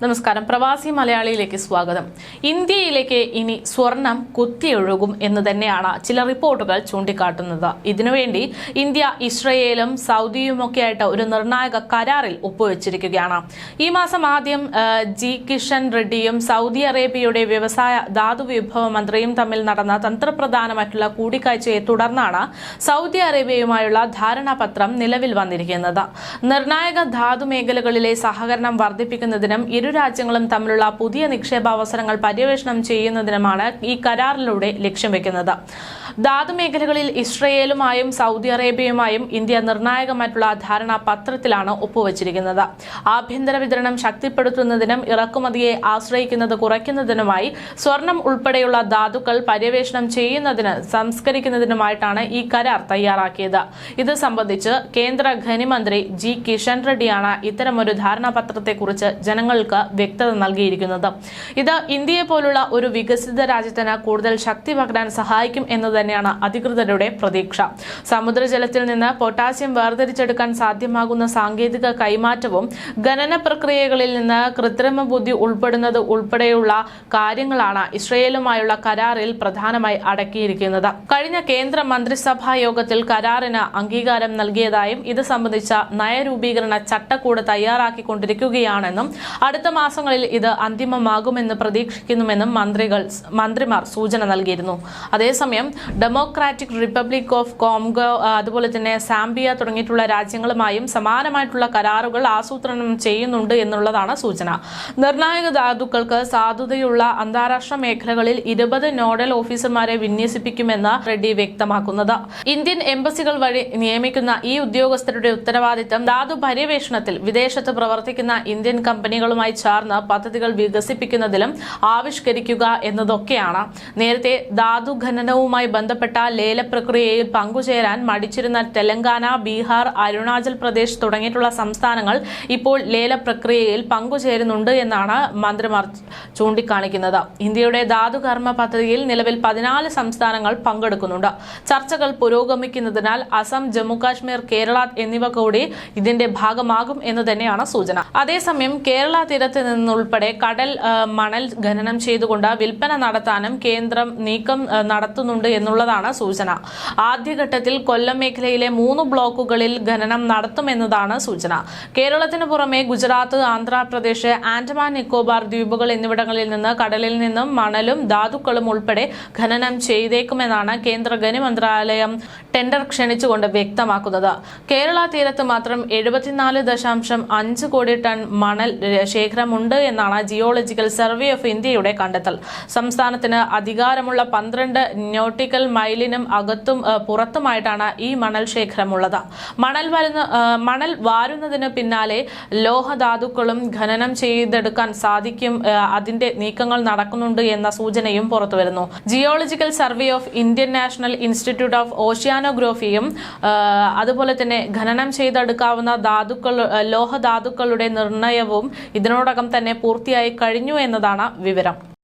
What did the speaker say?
നമസ്കാരം. പ്രവാസി മലയാളിയിലേക്ക് സ്വാഗതം. ഇന്ത്യയിലേക്ക് ഇനി സ്വർണം കുത്തിയൊഴുകും എന്ന് തന്നെയാണ് ചില റിപ്പോർട്ടുകൾ ചൂണ്ടിക്കാട്ടുന്നത്. ഇതിനുവേണ്ടി ഇന്ത്യ ഇസ്രയേലും സൗദിയുമൊക്കെയായിട്ട് ഒരു നിർണായക കരാറിൽ ഒപ്പുവെച്ചിരിക്കുകയാണ്. ഈ മാസം ആദ്യം ജി. കിഷൻ റെഡ്ഡിയും സൗദി അറേബ്യയുടെ വ്യവസായ ധാതു വിഭവ മന്ത്രിയും തമ്മിൽ നടന്ന തന്ത്രപ്രധാനമായിട്ടുള്ള കൂടിക്കാഴ്ചയെ തുടർന്നാണ് സൗദി അറേബ്യയുമായുള്ള ധാരണാപത്രം നിലവിൽ വന്നിരിക്കുന്നത്. നിർണായക ധാതു മേഖലകളിലെ സഹകരണം വർദ്ധിപ്പിക്കുന്നതിനും രാജ്യങ്ങളും തമ്മിലുള്ള പുതിയ നിക്ഷേപാവസരങ്ങൾ പര്യവേഷണം ചെയ്യുന്നതിനുമാണ് ഈ കരാറിലൂടെ ലക്ഷ്യം വെക്കുന്നത്. ധാതു മേഖലകളിൽ ഇസ്രയേലുമായും സൗദി അറേബ്യയുമായും ഇന്ത്യ നിർണായകമായിട്ടുള്ള ധാരണാപത്രത്തിലാണ് ഒപ്പുവച്ചിരിക്കുന്നത്. ആഭ്യന്തര വിതരണം ശക്തിപ്പെടുത്തുന്നതിനും ഇറക്കുമതിയെ ആശ്രയിക്കുന്നത് കുറയ്ക്കുന്നതിനുമായി സ്വർണം ഉൾപ്പെടെയുള്ള ധാതുക്കൾ പര്യവേഷണം ചെയ്യുന്നതിന് സംസ്കരിക്കുന്നതിനുമായിട്ടാണ് ഈ കരാർ തയ്യാറാക്കിയത്. ഇത് സംബന്ധിച്ച് കേന്ദ്ര ഖനിമന്ത്രി ജി കിഷൻ റെഡ്ഡിയാണ് ഇത്തരമൊരു ധാരണാപത്രത്തെക്കുറിച്ച് ജനങ്ങൾക്ക് വ്യക്തത നൽകിയിരിക്കുന്നത്. ഇത് ഇന്ത്യയെ പോലുള്ള ഒരു വികസിത രാജ്യത്തിന് കൂടുതൽ ശക്തി പകരാൻ സഹായിക്കും എന്ന് തന്നെയാണ് അധികൃതരുടെ പ്രതീക്ഷ. സമുദ്രജലത്തിൽ നിന്ന് പൊട്ടാസ്യം വേർതിരിച്ചെടുക്കാൻ സാധ്യമാകുന്ന സാങ്കേതിക കൈമാറ്റവും ഖനന പ്രക്രിയകളിൽ നിന്ന് കൃത്രിമ ബുദ്ധി ഉൾപ്പെടുന്നത് ഉൾപ്പെടെയുള്ള കാര്യങ്ങളാണ് ഇസ്രയേലുമായുള്ള കരാറിൽ പ്രധാനമായി അടക്കിയിരിക്കുന്നത്. കഴിഞ്ഞ കേന്ദ്ര മന്ത്രിസഭാ യോഗത്തിൽ കരാറിന് അംഗീകാരം നൽകിയതായും ഇത് സംബന്ധിച്ച നയരൂപീകരണ ചട്ടക്കൂട് തയ്യാറാക്കിക്കൊണ്ടിരിക്കുകയാണെന്നും അടുത്ത മാസങ്ങളിൽ ഇത് അന്തിമമാകുമെന്ന് പ്രതീക്ഷിക്കുന്നുവെന്നും മന്ത്രികൾ മന്ത്രിമാർ സൂചന നൽകിയിരുന്നു. അതേസമയം ഡെമോക്രാറ്റിക് റിപ്പബ്ലിക് ഓഫ് കോംഗോ അതുപോലെ തന്നെ സാംബിയ തുടങ്ങിയിട്ടുള്ള രാജ്യങ്ങളുമായും സമാനമായിട്ടുള്ള കരാറുകൾ ആസൂത്രണം ചെയ്യുന്നുണ്ട് എന്നുള്ളതാണ് സൂചന. നിർണായക ധാതുക്കൾക്ക് സാധുതയുള്ള അന്താരാഷ്ട്ര മേഖലകളിൽ ഇരുപത് നോഡൽ ഓഫീസർമാരെ വിന്യസിപ്പിക്കുമെന്ന് റെഡ്ഡി വ്യക്തമാക്കുന്നത്. ഇന്ത്യൻ എംബസികൾ വഴി നിയമിക്കുന്ന ഈ ഉദ്യോഗസ്ഥരുടെ ഉത്തരവാദിത്തം ധാതു പര്യവേഷണത്തിൽ വിദേശത്ത് പ്രവർത്തിക്കുന്ന ഇന്ത്യൻ കമ്പനികളുമായി ചേർന്ന് പദ്ധതികൾ വികസിപ്പിക്കുന്നതിലും ആവിഷ്കരിക്കുക എന്നതൊക്കെയാണ്. നേരത്തെ ധാതു ഖനനവുമായി ലേല പ്രക്രിയയിൽ പങ്കുചേരാൻ മടിച്ചിരുന്ന തെലങ്കാന ബീഹാർ അരുണാചൽ പ്രദേശ് തുടങ്ങിയിട്ടുള്ള സംസ്ഥാനങ്ങൾ ഇപ്പോൾ ലേലപ്രക്രിയയിൽ പങ്കുചേരുന്നുണ്ട് എന്നാണ് മന്ത്രിമാർ ചൂണ്ടിക്കാണിക്കുന്നത്. ഇന്ത്യയുടെ ധാതുകർമ്മ പദ്ധതിയിൽ നിലവിൽ പതിനാല് സംസ്ഥാനങ്ങൾ പങ്കെടുക്കുന്നുണ്ട്. ചർച്ചകൾ പുരോഗമിക്കുന്നതിനാൽ അസം ജമ്മുകാശ്മീർ കേരള എന്നിവ കൂടി ഇതിന്റെ ഭാഗമാകും എന്ന് തന്നെയാണ് സൂചന. അതേസമയം കേരള തീരത്ത് നിന്നുൾപ്പെടെ കടൽ മണൽ ഖനനം ചെയ്തുകൊണ്ട് വിൽപ്പന നടത്താനും കേന്ദ്രം നീക്കം നടത്തുന്നുണ്ട് നടത്തുന്നുണ്ട് എന്നുള്ളതാണ് സൂചന. ആദ്യഘട്ടത്തിൽ കൊല്ലം മേഖലയിലെ മൂന്ന് ബ്ലോക്കുകളിൽ ഖനനം നടത്തുമെന്നതാണ് സൂചന. കേരളത്തിന് പുറമെ ഗുജറാത്ത് ആന്ധ്രാപ്രദേശ് ആൻഡമാൻ നിക്കോബാർ ദ്വീപുകൾ എന്നിവിടങ്ങളിൽ നിന്ന് കടലിൽ നിന്നും മണലും ധാതുക്കളും ഉൾപ്പെടെ ഖനനം ചെയ്തേക്കുമെന്നാണ് കേന്ദ്ര ഖനി മന്ത്രാലയം ടെൻഡർ ക്ഷണിച്ചുകൊണ്ട് വ്യക്തമാക്കുന്നത്. കേരള തീരത്ത് മാത്രം എഴുപത്തിനാല് ദശാംശം അഞ്ച് കോടി ടൺ മണൽ ശേഖരമുണ്ട് എന്നാണ് ജിയോളജിക്കൽ സർവേ ഓഫ് ഇന്ത്യയുടെ കണ്ടെത്തൽ. സംസ്ഥാനത്തിന് അധികാരമുള്ള പന്ത്രണ്ട് നോട്ടിക്കൽ മൈലിനും അകത്തും പുറത്തുമായിട്ടാണ് ഈ മണൽ ശേഖരമുള്ളത്. മണൽ വരുന്ന മണൽ വാരുന്നതിന് പിന്നാലെ ലോഹധാതുക്കളും ഖനനം ചെയ്തെടുക്കാൻ സാധിക്കും അതിന്റെ നീക്കങ്ങൾ നടക്കുന്നുണ്ട് എന്ന സൂചനയും പുറത്തുവരുന്നു. Geological survey of Indian national institute of ഓഷ്യാനോഗ്രാഫിയും അതുപോലെ തന്നെ ഖനനം ചെയ്തെടുക്കാവുന്ന ധാതുക്കൾ ലോഹധാതുക്കളുടെ നിർണയവും ഇതിനോടകം തന്നെ പൂർത്തിയായി കഴിഞ്ഞു എന്നതാണ് വിവരം.